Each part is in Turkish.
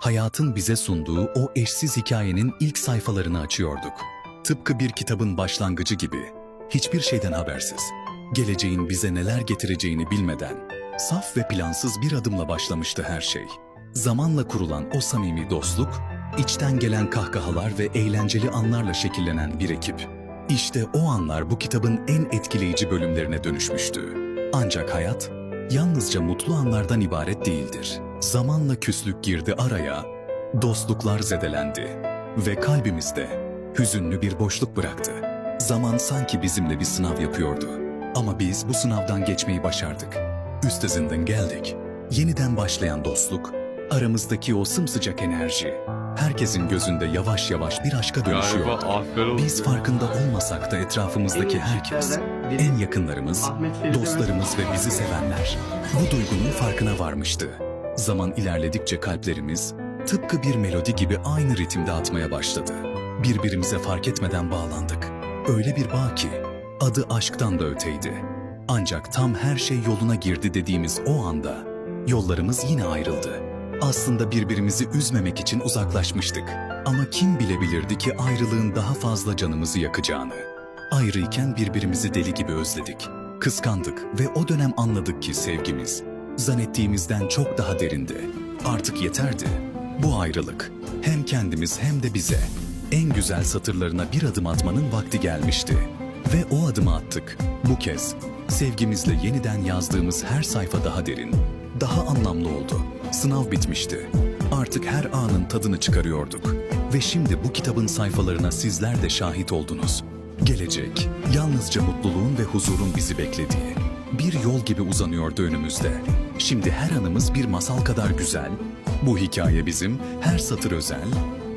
hayatın bize sunduğu o eşsiz hikayenin ilk sayfalarını açıyorduk. Tıpkı bir kitabın başlangıcı gibi, hiçbir şeyden habersiz, geleceğin bize neler getireceğini bilmeden, saf ve plansız bir adımla başlamıştı her şey. Zamanla kurulan o samimi dostluk, içten gelen kahkahalar ve eğlenceli anlarla şekillenen bir ekip. İşte o anlar bu kitabın en etkileyici bölümlerine dönüşmüştü. Ancak hayat yalnızca mutlu anlardan ibaret değildir. Zamanla küslük girdi araya, dostluklar zedelendi ve kalbimizde hüzünlü bir boşluk bıraktı. Zaman sanki bizimle bir sınav yapıyordu. Ama biz bu sınavdan geçmeyi başardık. Üstesinden geldik. Yeniden başlayan dostluk, aramızdaki o sımsıcak enerji, herkesin gözünde yavaş yavaş bir aşka dönüşüyordu. Biz farkında olmasak da etrafımızdaki herkes, en yakınlarımız, dostlarımız ve bizi sevenler bu duygunun farkına varmıştı. Zaman ilerledikçe kalplerimiz tıpkı bir melodi gibi aynı ritimde atmaya başladı. Birbirimize fark etmeden bağlandık. Öyle bir bağ ki adı aşktan da öteydi. Ancak tam her şey yoluna girdi dediğimiz o anda yollarımız yine ayrıldı. Aslında birbirimizi üzmemek için uzaklaşmıştık. Ama kim bilebilirdi ki ayrılığın daha fazla canımızı yakacağını. Ayrıyken birbirimizi deli gibi özledik. Kıskandık ve o dönem anladık ki sevgimiz zannettiğimizden çok daha derindi. Artık yeterdi. Bu ayrılık hem kendimiz hem de bize en güzel satırlarına bir adım atmanın vakti gelmişti. Ve o adımı attık. Bu kez sevgimizle yeniden yazdığımız her sayfa daha derin, daha anlamlı oldu. Sınav bitmişti. Artık her anın tadını çıkarıyorduk. Ve şimdi bu kitabın sayfalarına sizler de şahit oldunuz. Gelecek, yalnızca mutluluğun ve huzurun bizi beklediği. Bir yol gibi uzanıyordu önümüzde. Şimdi her anımız bir masal kadar güzel. Bu hikaye bizim, her satır özel.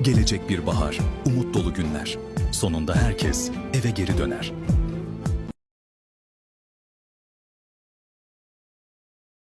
Gelecek bir bahar, umut dolu günler. Sonunda herkes eve geri döner.